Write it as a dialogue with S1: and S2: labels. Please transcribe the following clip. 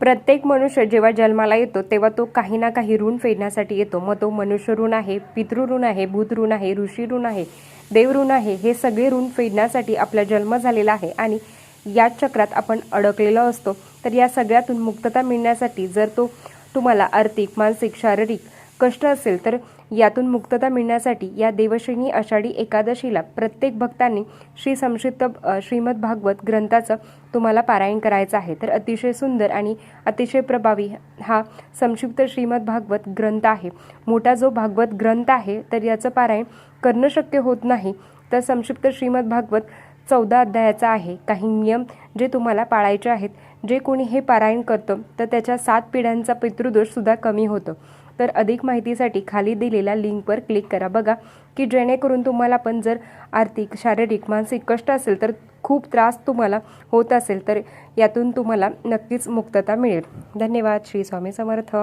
S1: प्रत्येक मनुष्य जेव्हा जन्माला येतो तेव्हा तो काही ना काही ऋण फेडण्यासाठी येतो. मग तो मनुष्य ऋण आहे पितृ ऋण आहे भूत ऋण आहे ऋषी ऋण आहे देव ऋण आहे हे सगळे ऋण फेडण्यासाठी आपला जन्म झालेला आहे. आणि या चक्रात आपण अडकलेलो असतो. तर या सगळ्यातून मुक्तता मिळण्यासाठी जर तो तुम्हाला आर्थिक मानसिक शारीरिक कष्ट असेल तर यातून मुक्तता मिळण्यासाठी या देवश्रेणी आषाढी एकादशीला प्रत्येक भक्तांनी श्री संक्षिप्त श्रीमद भागवत ग्रंथाचं तुम्हाला पारायण करायचं आहे. तर अतिशय सुंदर आणि अतिशय प्रभावी हा संक्षिप्त श्रीमद भागवत ग्रंथ आहे. मोठा जो भागवत ग्रंथ आहे तर याचं पारायण करणं शक्य होत नाही. तर संक्षिप्त श्रीमद भागवत चौदा अध्यायाचा आहे. काही नियम जे तुम्हाला पाळायचे आहेत जे कोणी हे पारायण करतं तर त्याच्या सात पिढ्यांचा पितृदोषसुद्धा कमी होतो. तर अधिक माहितीसाठी खाली दिलेल्या लिंकवर क्लिक करा. बघा की जेणेकरून तुम्हाला पण जर आर्थिक शारीरिक मानसिक कष्ट असेल तर खूप त्रास तुम्हाला होत असेल तर यातून तुम्हाला नक्कीच मुक्तता मिळेल. धन्यवाद. श्री स्वामी समर्थ.